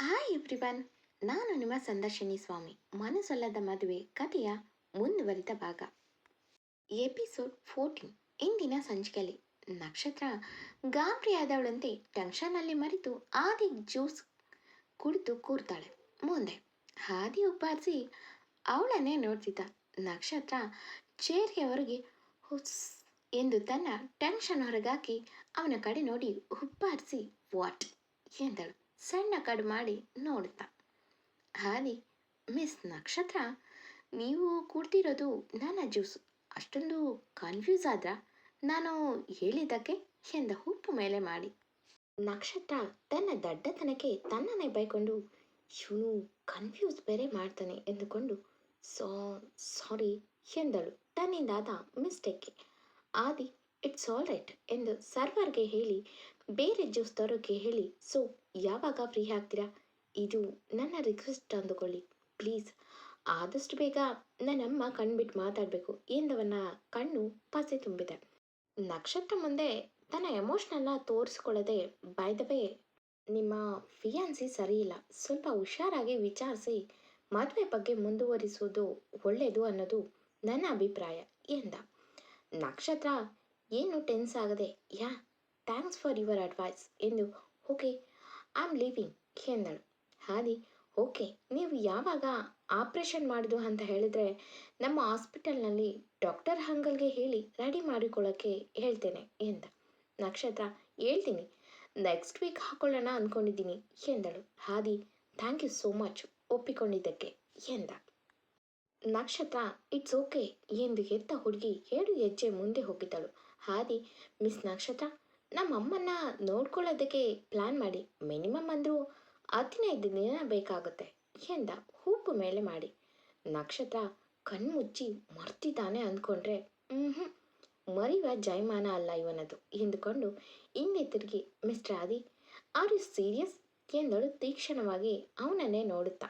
Hi everyone ನಾನು ನಿಮ್ಮ ಸಂದರ್ಶಿನಿ ಸ್ವಾಮಿ. ಮನಸೊಲ್ಲದ ಮದುವೆ, ಕಥೆಯ ಮುಂದುವರಿದ ಭಾಗ. ಎಪಿಸೋಡ್ ಫೋರ್ಟೀನ್ ಇಂದಿನ ಸಂಚಿಕೆಯಲ್ಲಿ. ನಕ್ಷತ್ರ ಗಾಬರಿಯಾದವಳಂತೆ ಟೆನ್ಷನ್ನಲ್ಲಿ ಮರೆತು ಆದಿ ಜ್ಯೂಸ್ ಕುಡಿದು ಕೂರ್ತಾಳೆ. ಮುಂದೆ ಹಾದಿ ಉಬ್ಬಾರಿಸಿ ಅವಳನ್ನೇ ನೋಡ್ತಿದ್ದ. ನಕ್ಷತ್ರ ಚೇರ್ಗೆ ಹೊರಗೆ ಹುಸ್ ಎಂದು ತನ್ನ ಟೆನ್ಷನ್ ಹೊರಗಾಕಿ ಅವನ ಕಡೆ ನೋಡಿ ಉಬ್ಬಾರಿಸಿ, ವಾಟ್? ಎಂದಳು. ಸಣ್ಣ ಕಡು ಮಾಡಿ ನೋಡ್ತಾ ಹಾದಿ ಮಿಸ್ ನಕ್ಷತ್ರ, ನೀವು ಕೊಡ್ತಿರೋದು ನನ್ನ ಜ್ಯೂಸು. ಅಷ್ಟೊಂದು ಕನ್ಫ್ಯೂಸ್ ಆದ್ರ? ನಾನು ಹೇಳಿದ್ದಕ್ಕೆ ಎಂದ ಉಪ್ಪು ಮೇಲೆ ಮಾಡಿ. ನಕ್ಷತ್ರ ತನ್ನ ದಡ್ಡತನಕ್ಕೆ ತನ್ನನ್ನೇ ಬೈಕೊಂಡು, ಇವನು ಕನ್ಫ್ಯೂಸ್ ಬೇರೆ ಮಾಡ್ತಾನೆ ಎಂದುಕೊಂಡು ಸಾರಿ ಎಂದಳು. ತನ್ನಿಂದಾದ ಮಿಸ್ಟೇಕ್ಗೆ ಆದಿ ಇಟ್ಸ್ ಆಲ್ ರೈಟ್ ಎಂದು ಸರ್ವರ್ಗೆ ಹೇಳಿ, ಬೇರೆ ಜ್ಯೂಸ್ ತರೋಕ್ಕೆ ಹೇಳಿ, ಸೊ, ಯಾವಾಗ ಫ್ರೀ ಆಗ್ತೀರಾ? ಇದು ನನ್ನ ರಿಕ್ವೆಸ್ಟ್ ಅಂದುಕೊಳ್ಳಿ ಪ್ಲೀಸ್ ಆದಷ್ಟು ಬೇಗ ನನ್ನಮ್ಮ ಕಣ್ಬಿಟ್ಟು ಮಾತಾಡಬೇಕು. ಎಂದವನ ಕಣ್ಣು ಪಸೆ ತುಂಬಿದೆ. ನಕ್ಷತ್ರ ಮುಂದೆ ತನ್ನ ಎಮೋಷನನ್ನ ತೋರಿಸ್ಕೊಳ್ಳದೆ ವೇ ನಿಮ್ಮ ಫಿಯಾನ್ಸಿ ಸರಿಯಿಲ್ಲ ಸ್ವಲ್ಪ ಹುಷಾರಾಗಿ ವಿಚಾರಿಸಿ, ಮದುವೆ ಬಗ್ಗೆ ಮುಂದುವರಿಸುವುದು ಒಳ್ಳೆಯದು ಅನ್ನೋದು ನನ್ನ ಅಭಿಪ್ರಾಯ, ಎಂದ. ನಕ್ಷತ್ರ ಏನು ಟೆನ್ಸ್ ಆಗದೆ, yeah thanks for your advice ಎಂದು, ಓಕೆ ಐ ಆಮ್ ಲೀವಿಂಗ್ ಎಂದಳು. ಹಾದಿ ಓಕೆ, ನೀವು ಯಾವಾಗ ಆಪ್ರೇಷನ್ ಮಾಡಿದ್ರು ಅಂತ ಹೇಳಿದ್ರೆ, ನಮ್ಮ ಹಾಸ್ಪಿಟಲ್ನಲ್ಲಿ ಡಾಕ್ಟರ್ ಹಂಗಲ್ಗೆ ಹೇಳಿ ರೆಡಿ ಮಾಡಿಕೊಳ್ಳೋಕ್ಕೆ ಹೇಳ್ತೇನೆ, ಎಂದ. ನಕ್ಷತ್ರ, ಹೇಳ್ತೀನಿ. ನೆಕ್ಸ್ಟ್ ವೀಕ್ ಹಾಕೊಳ್ಳೋಣ ಅಂದ್ಕೊಂಡಿದ್ದೀನಿ ಎಂದಳು. Hadi thank you so much ಒಪ್ಪಿಕೊಂಡಿದ್ದಕ್ಕೆ, ಎಂದ. ನಕ್ಷತ್ರ ಇಟ್ಸ್ ಓಕೆ ಎಂದು ಹೆತ್ತ ಹುಡುಗಿ ಏಳು ಹೆಜ್ಜೆ ಮುಂದೆ ಹೋಗಿದ್ದಳು. ಹಾದಿ ಮಿಸ್ ನಕ್ಷತ್ರ ನಮ್ಮಮ್ಮನ್ನ ನೋಡ್ಕೊಳ್ಳೋದಕ್ಕೆ ಪ್ಲ್ಯಾನ್ ಮಾಡಿ. ಮಿನಿಮಮ್ ಅಂದರೂ ಹದಿನೈದು ದಿನ ಬೇಕಾಗುತ್ತೆ ಎಂದ ಹೂಪು ಮೇಲೆ ಮಾಡಿ. ನಕ್ಷತ್ರ ಕಣ್ಮುಚ್ಚಿ ಮರ್ತಿದ್ದಾನೆ ಅಂದ್ಕೊಂಡ್ರೆ ಹ್ಞೂ ಮರಿವ ಜಯಮಾನ ಅಲ್ಲ ಇವನದು ಎಂದುಕೊಂಡು ಹಿಂದೆ ತಿರುಗಿ mister Adi are you serious ಎಂದಳು ತೀಕ್ಷ್ಣವಾಗಿ ಅವನನ್ನೇ ನೋಡುತ್ತಾ.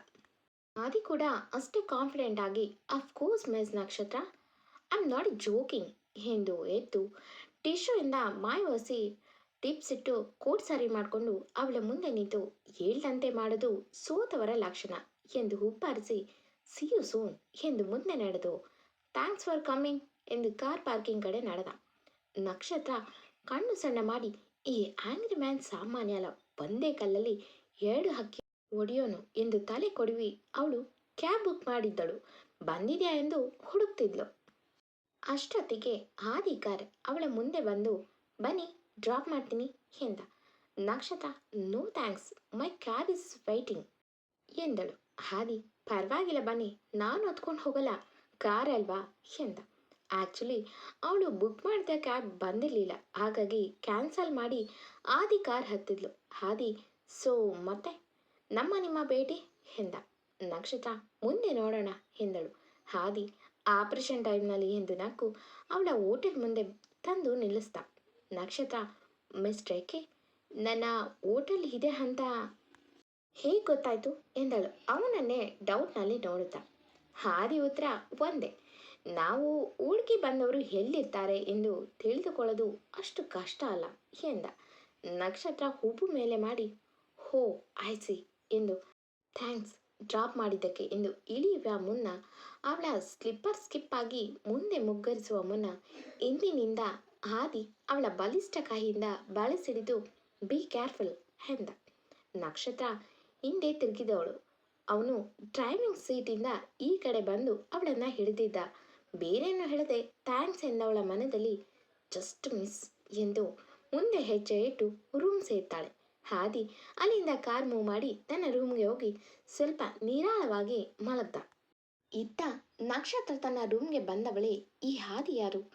ಆದಿ ಕೂಡ ಅಷ್ಟೇ ಕಾನ್ಫಿಡೆಂಟ್ ಆಗಿ of course miss Nakshatra I am not joking ಎಂದು ಎದ್ದು ಟಿಶ್ಯೂಯಿಂದ ಮಾಯ ಒಸಿ ಟಿಪ್ಸ್ ಇಟ್ಟು ಕೋಟ್ ಸರಿ ಮಾಡಿಕೊಂಡು ಅವಳ ಮುಂದೆ ನಿಂತು ಹೇಳ್ದಂತೆ ಮಾಡೋದು ಸೋತವರ ಲಕ್ಷಣ ಎಂದು ಹುಬ್ಬಾರಿಸಿ ಸಿ ಯು ಸೂನ್ ಎಂದು ಮುಂದೆ ನಡೆದು ಥ್ಯಾಂಕ್ಸ್ ಫಾರ್ ಕಮ್ಮಿಂಗ್ ಎಂದು ಕಾರ್ ಪಾರ್ಕಿಂಗ್ ಕಡೆ ನಡೆದ. ನಕ್ಷತ್ರ ಕಣ್ಣು ಸಣ್ಣ ಮಾಡಿ, ಈ ಆಂಗ್ರಿ ಮ್ಯಾನ್ ಸಾಮಾನ್ಯ ಅಲ್ಲ ಒಂದೇ ಕಲ್ಲಲ್ಲಿ ಎರಡು ಹಕ್ಕಿ ಒಡೆಯೋನು ಎಂದು ತಲೆ ಕೊಡುವಿ. ಅವಳು ಕ್ಯಾಬ್ ಬುಕ್ ಮಾಡಿದ್ದಳು. ಬಂದಿದೆಯಾ ಎಂದು ಹುಡುಕ್ತಿದ್ಲು. ಅಷ್ಟೊತ್ತಿಗೆ ಆದಿಕಾರ್ ಅವಳ ಮುಂದೆ ಬಂದು, ಬನ್ನಿ ಡ್ರಾಪ್ ಮಾಡ್ತೀನಿ, ಎಂದ. Nakshatra no thanks my cab is waiting ಎಂದಳು. ಹಾದಿ ಪರವಾಗಿಲ್ಲ ಬನ್ನಿ, ನಾನು ಹೊತ್ಕೊಂಡು ಹೋಗಲ್ಲ ಕಾರ್ ಅಲ್ವಾ? ಎಂದ. ಆ್ಯಕ್ಚುಲಿ ಅವಳು ಬುಕ್ ಮಾಡಿದ ಕ್ಯಾಬ್ ಬಂದಿರಲಿಲ್ಲ. ಹಾಗಾಗಿ ಕ್ಯಾನ್ಸಲ್ ಮಾಡಿ ಆದಿ ಕಾರ್ ಹತ್ತಿದ್ಲು. ಹಾದಿ ಸೊ ಮತ್ತೆ? ನಮ್ಮ ನಿಮ್ಮ ಭೇಟಿ? ಎಂದ. ನಕ್ಷತ್ರ, ಮುಂದೆ ನೋಡೋಣ, ಎಂದಳು. ಹಾದಿ ಆಪರೇಷನ್ ಟೈಮ್ನಲ್ಲಿ ಎಂದು ನಕ್ಕು ಅವಳ ಹೋಟೆಲ್ ಮುಂದೆ ತಂದು ನಿಲ್ಲಿಸ್ದ. ನಕ್ಷತ್ರ ಮಿಸ್ಟೇಕೆ ನನ್ನ ಹೋಟೆಲ್ ಇದೆ ಅಂತ ಹೇಗೆ ಗೊತ್ತಾಯ್ತು? ಎಂದಳು. ಅವನನ್ನೇ ಡೌಟ್ನಲ್ಲಿ ನೋಡುತ್ತಾ. ಹಾದಿ ಉತ್ತರ ಒಂದೇ. ನಾವು ಹುಡುಗಿ ಬಂದವರು ಎಲ್ಲಿರ್ತಾರೆ ಎಂದು ತಿಳಿದುಕೊಳ್ಳೋದು ಅಷ್ಟು ಕಷ್ಟ ಅಲ್ಲ ಎಂದ. ನಕ್ಷತ್ರ ಹುಬ್ಬು ಮೇಲೆ ಮಾಡಿ, ಹೋ ಆಯ್ಸಿ ಎಂದು ಥ್ಯಾಂಕ್ಸ್. ಡ್ರಾಪ್ ಮಾಡಿದ್ದಕ್ಕೆ ಎಂದು ಇಳಿಯುವ ಮುನ್ನ ಅವಳ ಸ್ಲಿಪ್ಪರ್ ಸ್ಕಿಪ್ ಆಗಿ ಮುಂದೆ ಮುಗ್ಗರಿಸುವ ಮುನ್ನ ಇಂದಿನಿಂದ ಹಾದಿ ಅವಳ ಬಲಿಷ್ಠ ಕೈಯಿಂದ ಬಳಸಿಡಿದು ಬಿ ಕೇರ್ಫುಲ್ ಎಂದ. ನಕ್ಷತ್ರ ಹಿಂದೆ ತಿರುಗಿದವಳು. ಅವನು ಡ್ರೈವಿಂಗ್ ಸೀಟಿಂದ ಈ ಕಡೆ ಬಂದು ಅವಳನ್ನು ಹಿಡಿದಿದ್ದ. ಬೇರೇನು ಹೇಳದೆ ಥ್ಯಾಂಕ್ಸ್ ಎಂದವಳ ಮನದಲ್ಲಿ ಜಸ್ಟ್ ಮಿಸ್ ಎಂದು ಮುಂದೆ ಹೆಜ್ಜೆ ಇಟ್ಟು ರೂಮ್ ಸೇರ್ತಾಳೆ. ಹಾದಿ ಅಲ್ಲಿಂದ ಕಾರ್ ಮೂವ್ ಮಾಡಿ ತನ್ನ ರೂಮ್ಗೆ ಹೋಗಿ ಸ್ವಲ್ಪ ನಿರಾಳವಾಗಿ ಮಲಗ್ದ. ಇತ್ತ ನಕ್ಷತ್ರ ತನ್ನ ರೂಮ್ಗೆ ಬಂದವಳೆ ಈ ಹಾದಿ ಯಾರು?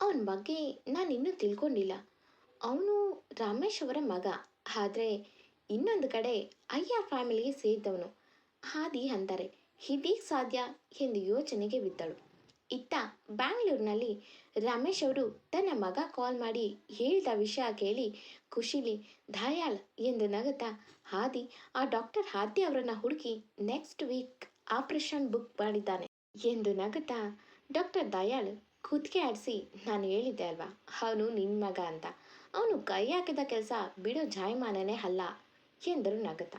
ಅವನ ಬಗ್ಗೆ ನಾನು ಇನ್ನೂ ತಿಳ್ಕೊಂಡಿಲ್ಲ. ಅವನು ರಮೇಶ್ ಅವರ ಮಗ. ಆದರೆ ಇನ್ನೊಂದು ಕಡೆ ಅಯ್ಯ ಫ್ಯಾಮಿಲಿಗೆ ಸೇರಿದವನು. ಹಾದಿ ಅಂತಾರೆ ಇದೀಗ ಸಾಧ್ಯ ಎಂದು ಯೋಚನೆಗೆ ಬಿದ್ದಳು. ಇತ್ತ ಬ್ಯಾಂಗ್ಳೂರಿನಲ್ಲಿ ರಮೇಶ್ ಅವರು ತನ್ನ ಮಗ ಕಾಲ್ ಮಾಡಿ ಹೇಳಿದ ವಿಷಯ ಕೇಳಿ ಖುಷಿಲಿ ದಯಾಳ್ ಎಂದು ನಗತ ಹಾದಿ ಆ ಡಾಕ್ಟರ್ ಹಾದಿ ಅವರನ್ನು ಹುಡುಕಿ ನೆಕ್ಸ್ಟ್ ವೀಕ್ ಆಪರೇಷನ್ ಬುಕ್ ಮಾಡಿದ್ದಾನೆ ಎಂದು ನಗತ ಡಾಕ್ಟರ್ ದಯಾಳ್ ಕುತ್ತಿಗೆ ಆಡಿಸಿ, ನಾನು ಹೇಳಿದ್ದೆ ಅಲ್ವಾ, ಅವನು ನಿನ್ನ ಮಗ ಅಂತ. ಅವನು ಕೈ ಹಾಕಿದ ಕೆಲಸ ಬಿಡೋ ಜಾಯಮಾನನೇ ಅಲ್ಲ ಎಂದರು ನಗತ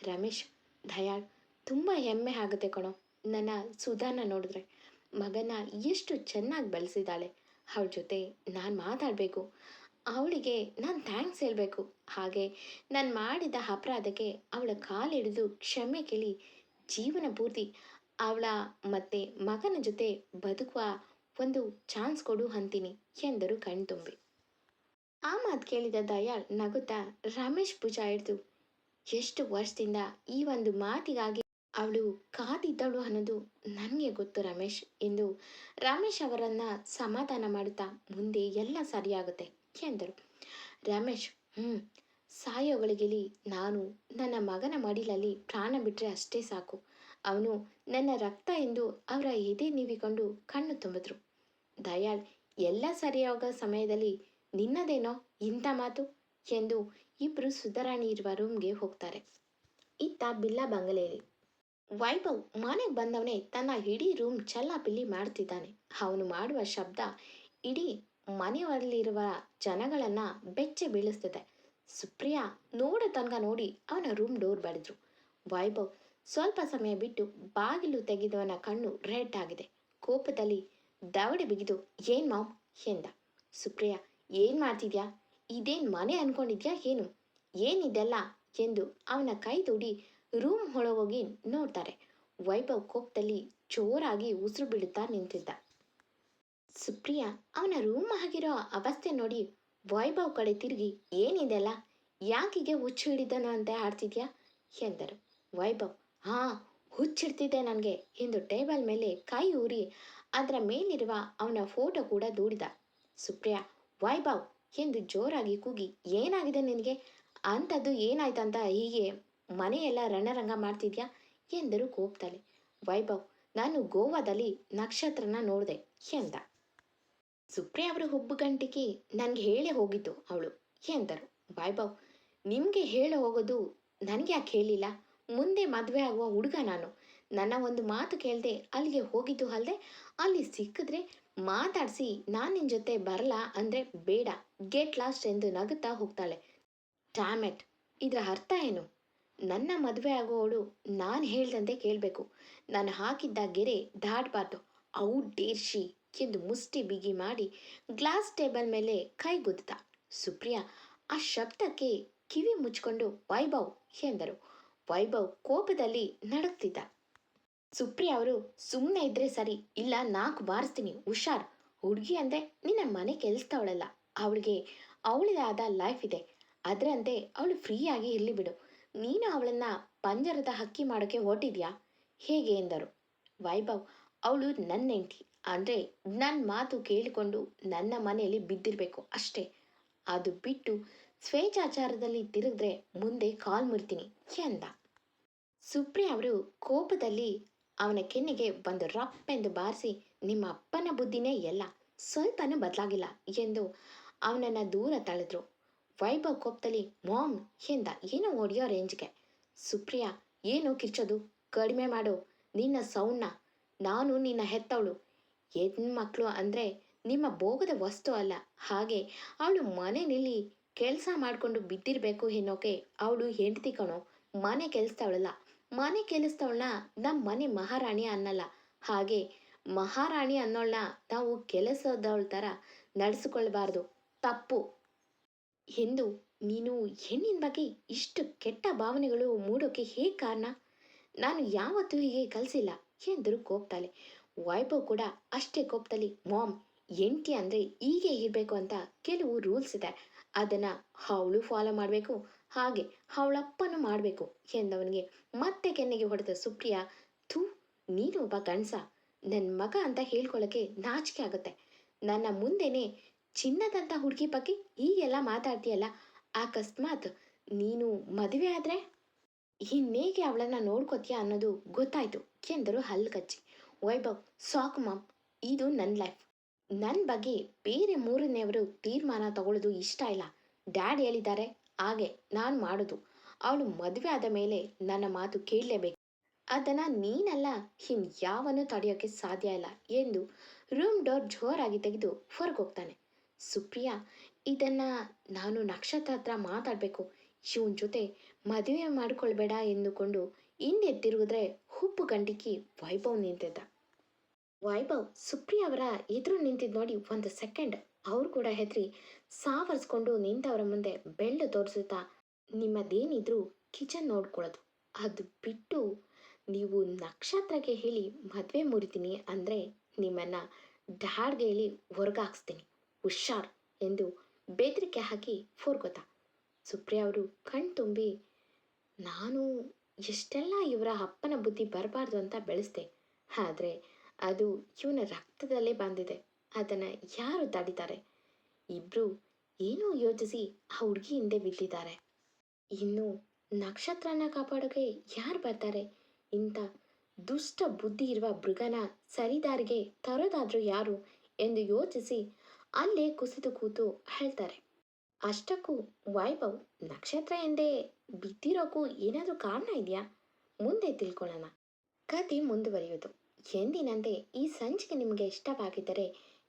ರಮೇಶ್, ದಯಾಳ್, ತುಂಬ ಹೆಮ್ಮೆ ಆಗುತ್ತೆ ಕಣೋ, ನನ್ನ ಸುಧಾನ ನೋಡಿದ್ರೆ. ಮಗನ ಎಷ್ಟು ಚೆನ್ನಾಗಿ ಬೆಳೆಸಿದ್ದಾಳೆ. ಅವಳ ಜೊತೆ ನಾನು ಮಾತಾಡಬೇಕು. ಅವಳಿಗೆ ನಾನು ಥ್ಯಾಂಕ್ಸ್ ಹೇಳಬೇಕು. ಹಾಗೆ ನಾನು ಮಾಡಿದ ಅಪರಾಧಕ್ಕೆ ಅವಳ ಕಾಲಿಡಿದು ಕ್ಷಮೆ ಕೇಳಿ ಜೀವನ ಪೂರ್ತಿ ಅವಳ ಮತ್ತೆ ಮಗನ ಜೊತೆ ಬದುಕುವ ಒಂದು ಚಾನ್ಸ್ ಕೊಡು ಅಂತೀನಿ ಎಂದರು ಕಣ್ತುಂಬಿ ಆ ಮಾತು ಕೇಳಿದ ದಯಾಳ್ ನಗುತ್ತಾ ರಮೇಶ್ ಪೂಜಾ ಹಿಡಿದು, ಎಷ್ಟು ವರ್ಷದಿಂದ ಈ ಒಂದು ಮಾತಿಗಾಗಿ ಅವಳು ಕಾದಿದ್ದಳು ಅನ್ನೋದು ನನಗೆ ಗೊತ್ತು ರಮೇಶ್ ಎಂದು ರಮೇಶ್ ಅವರನ್ನು ಸಮಾಧಾನ ಮಾಡುತ್ತಾ ಮುಂದೆ ಎಲ್ಲ ಸರಿಯಾಗುತ್ತೆ ಎಂದರು. ರಮೇಶ್ ಹ್ಞೂ ಸಾಯೋಗಳಿಗೆಲಿ ನಾನು ನನ್ನ ಮಗನ ಮಡಿಲಲ್ಲಿ ಪ್ರಾಣ ಬಿಟ್ಟರೆ ಅಷ್ಟೇ ಸಾಕು. ಅವನು ನನ್ನ ರಕ್ತ ಎಂದು ಅವರ ಎದೆ ನೀವಿಕೊಂಡು ಕಣ್ಣು ತುಂಬಿದ್ರು. ದಯಾಳ್, ಎಲ್ಲ ಸರಿಯಾಗ ಸಮಯದಲ್ಲಿ ನಿನ್ನದೇನೋ ಇಂಥ ಮಾತು ಎಂದು ಇಬ್ಬರು ಸುಧಾರಾಣಿ ಇರುವ ರೂಮ್ಗೆ ಹೋಗ್ತಾರೆ. ಇತ್ತ ಬಿಲ್ಲ ಬಂಗಲೆಯಲ್ಲಿ. ವೈಭವ್ ಮನೆಗೆ ಬಂದವನೇ ತನ್ನ ಇಡೀ ರೂಮ್ ಚಲ್ಲಾಪಿಲ್ಲಿ ಮಾಡ್ತಿದ್ದಾನೆ. ಅವನು ಮಾಡುವ ಶಬ್ದ ಇಡೀ ಮನೆಯಲ್ಲಿರುವ ಜನಗಳನ್ನ ಬೆಚ್ಚೆ ಬೀಳಿಸ್ತಿದೆ. ಸುಪ್ರಿಯಾ ನೋಡ ತನಕ ನೋಡಿ ಅವನ ರೂಮ್ ಡೋರ್ ಬಡಿದ್ರು. ವೈಭವ್ ಸ್ವಲ್ಪ ಸಮಯ ಬಿಟ್ಟು ಬಾಗಿಲು ತೆಗೆದವನ ಕಣ್ಣು ರೆಡ್ ಆಗಿದೆ. ಕೋಪದಲ್ಲಿ ದವಡೆ ಬಿಗಿದು, ಏನ್ ಮಾಮ್? ಎಂದ. ಸುಪ್ರಿಯಾ, ಏನ್ ಮಾಡ್ತಿದ್ಯಾ? ಇದೇನ್ ಮನೆ ಅನ್ಕೊಂಡಿದ್ಯಾ ಏನು? ಏನಿದೆಲ್ಲ ಎಂದು ಅವನ ಕೈ ತೋಡಿ ರೂಮ್ ಒಳಗೋಗಿ ನೋಡ್ತಾರೆ. ವೈಭವ್ ಕೋಪದಲ್ಲಿ ಜೋರಾಗಿ ಉಸಿರು ಬಿಡುತ್ತಾ ನಿಂತಿದ್ದ. ಸುಪ್ರಿಯಾ, ಅವನ ರೂಮ್ ಆಗಿರೋ ಅವಸ್ಥೆ ನೋಡಿ ವೈಭವ್ ಕಡೆ ತಿರುಗಿ, ಏನಿದೆಲ್ಲ? ಯಾಕಿಗೆ ಹುಚ್ಚು ಹಿಡಿದನು ಅಂತ ಆಡ್ತಿದ್ಯಾ? ಎಂದರು. ವೈಭವ್, ಹಾ ಹುಚ್ಚಿಡ್ತಿದ್ದೆ ನನಗೆ ಎಂದು ಟೇಬಲ್ ಮೇಲೆ ಕೈ ಊರಿ ಅದರ ಮೇಲಿರುವ ಅವನ ಫೋಟೋ ಕೂಡ ದೂಡಿದ. ಸುಪ್ರಿಯಾ, ವೈಭವ್, ಎಂದು ಜೋರಾಗಿ ಕೂಗಿ, ಏನಾಗಿದೆ ನಿನಗೆ? ಅಂಥದ್ದು ಏನಾಯ್ತಂತ ಹೀಗೆ ಮನೆಯೆಲ್ಲ ರಣರಂಗ ಮಾಡ್ತಿದ್ಯಾ? ಎಂದರು ಕೋಪ್ತಲೆ. ವೈಭವ್, ನಾನು ಗೋವಾದಲ್ಲಿ ನಕ್ಷತ್ರನ ನೋಡಿದೆ ಎಂದ. ಸುಪ್ರಿಯಾ ಹುಬ್ಬು ಗಂಟಿಗೆ ನನಗೆ ಹೇಳೇ ಹೋಗಿದ್ದು ಅವಳು ಎಂದರು. ವೈಭವ್, ನಿಮಗೆ ಹೇಳ ಹೋಗೋದು ನನಗೆ ಯಾಕೆ ಹೇಳಿಲ್ಲ? ಮುಂದೆ ಮದುವೆ ಆಗುವ ಹುಡುಗ ನಾನು. ನನ್ನ ಒಂದು ಮಾತು ಕೇಳದೆ ಅಲ್ಲಿಗೆ ಹೋಗಿದ್ದು ಅಲ್ಲದೆ ಅಲ್ಲಿ ಸಿಕ್ಕಿದ್ರೆ ಮಾತಾಡಿಸಿ ನಾನು ನಿನ್ನ ಜೊತೆ ಬರಲಾ ಅಂದರೆ ಬೇಡ. ಗೆಟ್ ಲಾಸ್ಟ್ ಎಂದು ನಗುತ್ತಾ ಹೋಗ್ತಾಳೆ. ಟ್ಯಾಮೆಟ್ ಇದರ ಅರ್ಥ ಏನು? ನನ್ನ ಮದುವೆ ಆಗುವವಳು ನಾನು ಹೇಳ್ದಂತೆ ಕೇಳಬೇಕು. ನಾನು ಹಾಕಿದ್ದ ಗೆರೆ ದಾಟಬಾರ್ದು. ಔಟ್ ಡೇರ್ಶಿ ಎಂದು ಮುಷ್ಟಿ ಬಿಗಿ ಮಾಡಿ ಗ್ಲಾಸ್ ಟೇಬಲ್ ಮೇಲೆ ಕೈಗುದ್ದ ಸುಪ್ರಿಯಾ, ಆ ಶಬ್ದಕ್ಕೆ ಕಿವಿ ಮುಚ್ಕೊಂಡು ವೈಭವ್, ಎಂದರು. ವೈಭವ್ ಕೋಪದಲ್ಲಿ ನಡುಕ್ತಿದ್ದ ಸುಪ್ರಿಯಾ ಅವರು ಸುಮ್ಮನೆ ಇದ್ರೆ ಸರಿ, ಇಲ್ಲ ನಾಲ್ಕು ಬಾರಿಸ್ತೀನಿ, ಹುಷಾರ್. ಹುಡುಗಿ ಅಂದ್ರೆ ನಿನ್ನ ಮನೆ ಕೆಲಸದವಳಲ್ಲ, ಅವಳಿಗೆ ಅವಳದೇ ಆದ ಲೈಫ್ ಇದೆ ಅದರಂತೆ ಅವಳು ಫ್ರೀಯಾಗಿ ಇರಲಿ ಬಿಡು. ನೀನು ಅವಳನ್ನ ಪಂಜರದ ಹಕ್ಕಿ ಮಾಡೋಕೆ ಹೊರಟಿದ್ಯಾ? ಹೇಗೆ ಎಂದರು. ವೈಭವ್, ಅವಳು ನನ್ನ ಹೆಂಡತಿ. ಅಂದರೆ ನನ್ನ ಮಾತು ಕೇಳಿಕೊಂಡು ನನ್ನ ಮನೆಯಲ್ಲಿ ಬಿದ್ದಿರಬೇಕು ಅಷ್ಟೇ. ಅದು ಬಿಟ್ಟು ಸ್ವೇಚ್ಛಾಚಾರದಲ್ಲಿ ತಿರುಗಿದ್ರೆ ಮುಂದೆ ಕಾಲ್ ಮುರಿತೀನಿ ಎಂದ. ಸುಪ್ರಿಯ ಅವರು ಕೋಪದಲ್ಲಿ ಅವನ ಕೆನ್ನೆಗೆ ಒಂದು ರಪ್ಪೆಂದು ಬಾರಿಸಿ, ನಿಮ್ಮ ಅಪ್ಪನ ಬುದ್ಧಿನೇ ಎಲ್ಲ. ಸ್ವಲ್ಪನೂ ಬದಲಾಗಿಲ್ಲ ಎಂದು ಅವನನ್ನು ದೂರ ತಳೆದ್ರು ವೈಭವ್ ಕೋಪದಲ್ಲಿ ಮಾಮ್ ಎಂದ ಏನು ಹೊಡೆಯೋ ರೇಂಜ್ಗೆ. ಸುಪ್ರಿಯಾ, ಏನು ಕಿರ್ಚೋದು, ಕಡಿಮೆ ಮಾಡು. ನಿನ್ನ ಸೌಂಡ್ನ ನಾನು ನಿನ್ನ ಹೆತ್ತವಳು. ಹೆಣ್ಮಕ್ಳು ಅಂದರೆ ನಿಮ್ಮ ಭೋಗದ ವಸ್ತು ಅಲ್ಲ. ಹಾಗೆ ಅವಳು ಮನೆಯಲ್ಲಿ ಕೆಲಸ ಮಾಡಿಕೊಂಡು ಬಿದ್ದಿರಬೇಕು ಎನ್ನೋಕೆ ಅವಳು ಹೆಂಡತಿ ಕಣೋ, ಮನೆ ಕೆಲಸದವಳಲ್ಲ ಮನೆ ಕೆಲಸದವಳನ್ನ ನಮ್ಮ ಮನೆ ಮಹಾರಾಣಿ ಅನ್ನಲ್ಲ. ಹಾಗೆ ಮಹಾರಾಣಿ ಅನ್ನೋಳನ್ನ ನಾವು ಕೆಲಸದವಳ ಥರ ನಡೆಸ್ಕೊಳ್ಬಾರ್ದು. ತಪ್ಪು. ಎಂದು ನೀನು ಹೆಣ್ಣಿನ ಬಗ್ಗೆ ಇಷ್ಟು ಕೆಟ್ಟ ಭಾವನೆಗಳು ಮೂಡೋಕೆ ಹೇಗೆ ಕಾರಣ? ನಾನು ಯಾವತ್ತೂ ಹೀಗೆ ಕಲಿಸಿಲ್ಲ ಎಂದರು ಕೋಪ್ತಾಳೆ ವೈಭವ್ ಕೂಡ ಅಷ್ಟೇ ಕೋಪ್ತಲ್ಲಿ ಮಾಮ್ ಎಂಟಿ ಅಂದರೆ ಹೀಗೆ ಇರಬೇಕು ಅಂತ ಕೆಲವು ರೂಲ್ಸ್ ಇದೆ. ಅದನ್ನು ಅವಳು ಫಾಲೋ ಮಾಡಬೇಕು, ಹಾಗೆ ಅವಳಪ್ಪನೂ ಮಾಡಬೇಕು, ಎಂದವನಿಗೆ ಮತ್ತೆ ಕೆನ್ನೆಗೆ ಹೊಡೆದ ಸುಪ್ರಿಯಾ, ಥೂ, ನೀನು ಒಬ್ಬ ಗಂಡಸ. ನನ್ನ ಮಗ ಅಂತ ಹೇಳ್ಕೊಳ್ಳೋಕ್ಕೆ ನಾಚಿಕೆ ಆಗುತ್ತೆ. ನನ್ನ ಮುಂದೆನೆ ಚಿನ್ನದಂಥ ಹುಡುಗಿ ಬಗ್ಗೆ ಎಲ್ಲ ಮಾತಾಡ್ತೀಯಲ್ಲ ಅಕಸ್ಮಾತ್ ನೀನು ಮದುವೆ ಆದರೆ ಇನ್ನೇಗೆ ಅವಳನ್ನ ನೋಡ್ಕೋತೀಯ ಅನ್ನೋದು ಗೊತ್ತಾಯ್ತು ಎಂದರು ಹಲ್ಲು ಕಚ್ಚಿ. ವೈಭವ್, ಸಾಕ್ ಮಾಮ್, ಇದು ನನ್ನ ಲೈಫ್. ನನ್ನ ಬಗ್ಗೆ ಬೇರೆ ಮೂರನೆಯವರು ತೀರ್ಮಾನ ತಗೊಳ್ಳೋದು ಇಷ್ಟ ಇಲ್ಲ. ಡ್ಯಾಡ್ ಹೇಳಿದ್ದಾರೆ, ಹಾಗೆ ನಾನು ಮಾಡೋದು. ಅವಳು ಮದುವೆ ಆದ ಮೇಲೆ ನನ್ನ ಮಾತು ಕೇಳಲೇಬೇಕು. ಅದನ್ನು ನೀನಲ್ಲ ಹಿನ್ ಯಾವನ್ನೂ ತಡೆಯೋಕ್ಕೆ ಸಾಧ್ಯ ಇಲ್ಲ ಎಂದು ರೂಮ್ ಡೋರ್ ಜೋರಾಗಿ ತೆಗೆದು ಹೊರಗೋಗ್ತಾನೆ. ಸುಪ್ರಿಯಾ, ಇದನ್ನು ನಾನು ನಕ್ಷತ್ರ ಹತ್ರ ಮಾತಾಡಬೇಕು. ಇವನ ಜೊತೆ ಮದುವೆ ಮಾಡಿಕೊಳ್ಬೇಡ ಎಂದುಕೊಂಡು ಹಿಂದೆದ್ದಿರುವುದ್ರೆ ಹುಪ್ಪು ಗಂಟಿಕ್ಕಿ ವೈಭವ್ ನಿಂತಿದ್ದ. ವೈಭವ್, ಸುಪ್ರಿಯಾ ಅವರ ಎದುರು ನಿಂತಿದ್ದು ನೋಡಿ ಒಂದು ಸೆಕೆಂಡ್ ಅವ್ರು ಕೂಡ ಹೆದರಿ ಸಾವರ್ಸ್ಕೊಂಡು ನಿಂತವರ ಮುಂದೆ ಬೆಳ್ಳು ತೋರಿಸುತ್ತಾ, ನಿಮ್ಮದೇನಿದ್ರು ಕಿಚನ್ ನೋಡ್ಕೊಳ್ಳೋದು. ಅದು ಬಿಟ್ಟು ನೀವು ನಕ್ಷತ್ರಕ್ಕೆ ಹೇಳಿ ಮದುವೆ ಮುರಿತೀನಿ ಅಂದರೆ ನಿಮ್ಮನ್ನು ಡಾಡ್ಗೆ ಹೇಳಿ ಹೊರಗಾಕ್ಸ್ತೀನಿ. ಹುಷಾರ್ ಎಂದು ಬೆದರಿಕೆ ಹಾಕಿ ಫೋರ್ಗೊತ ಸುಪ್ರಿಯಾ ಅವರು ಕಣ್ ತುಂಬಿ, ನಾನು ಎಷ್ಟೆಲ್ಲ ಇವರ ಅಪ್ಪನ ಬುದ್ಧಿ ಬರಬಾರ್ದು ಅಂತ ಬೆಳೆಸ್ದೆ, ಆದರೆ ಅದು ಇವನ ರಕ್ತದಲ್ಲೇ ಬಂದಿದೆ, ಅದನ್ನು ಯಾರು ತಡಿತಾರೆ ಇಬ್ಬರು ಏನೋ ಯೋಚಿಸಿ ಆ ಹುಡುಗಿ ಹಿಂದೆ ಬಿದ್ದಿದ್ದಾರೆ. ಇನ್ನು ನಕ್ಷತ್ರನ ಕಾಪಾಡೋಕೆ ಯಾರು ಬರ್ತಾರೆ? ಇಂಥ ದುಷ್ಟ ಬುದ್ಧಿ ಇರುವ ಮೃಗನ ಸರಿದಾರಿಗೆ ತರೋದಾದರೂ ಯಾರು? ಎಂದು ಯೋಚಿಸಿ ಅಲ್ಲೇ ಕುಸಿದು ಕೂತು ಹೇಳ್ತಾರೆ. ಅಷ್ಟಕ್ಕೂ ವೈಭವ್ ನಕ್ಷತ್ರ ಎಂದೇ ಬಿದ್ದಿರೋಕ್ಕೂ ಏನಾದರೂ ಕಾರಣ ಇದೆಯಾ? ಮುಂದೆ ತಿಳ್ಕೊಳ್ಳೋಣ. ಕತೆ ಮುಂದುವರಿಯೋದು ಎಂದಿನಂತೆ ಈ ಸಂಚಿಕೆ ನಿಮಗೆ ಇಷ್ಟವಾಗಿದ್ದರೆ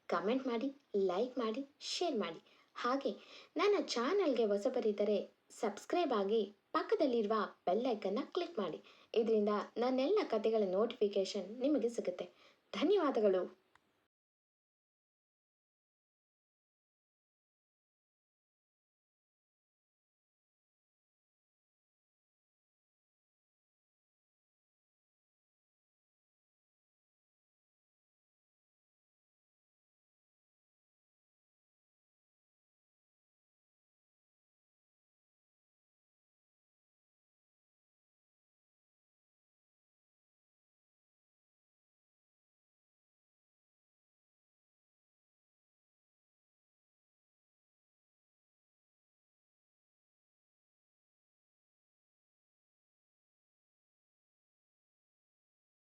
ಕಮೆಂಟ್ ಮಾಡಿ, ಲೈಕ್ ಮಾಡಿ, ಶೇರ್ ಮಾಡಿ. ಹಾಗೆ ನನ್ನ ಚಾನಲ್ಗೆ ಹೊಸಬರಿದ್ದರೆ ಸಬ್ಸ್ಕ್ರೈಬ್ ಆಗಿ ಪಕ್ಕದಲ್ಲಿರುವ ಬೆಲ್ಲೈಕನ್ನು ಕ್ಲಿಕ್ ಮಾಡಿ. ಇದರಿಂದ ನನ್ನೆಲ್ಲ ಕತೆಗಳ ನೋಟಿಫಿಕೇಷನ್ ನಿಮಗೆ ಸಿಗುತ್ತೆ. ಧನ್ಯವಾದಗಳು.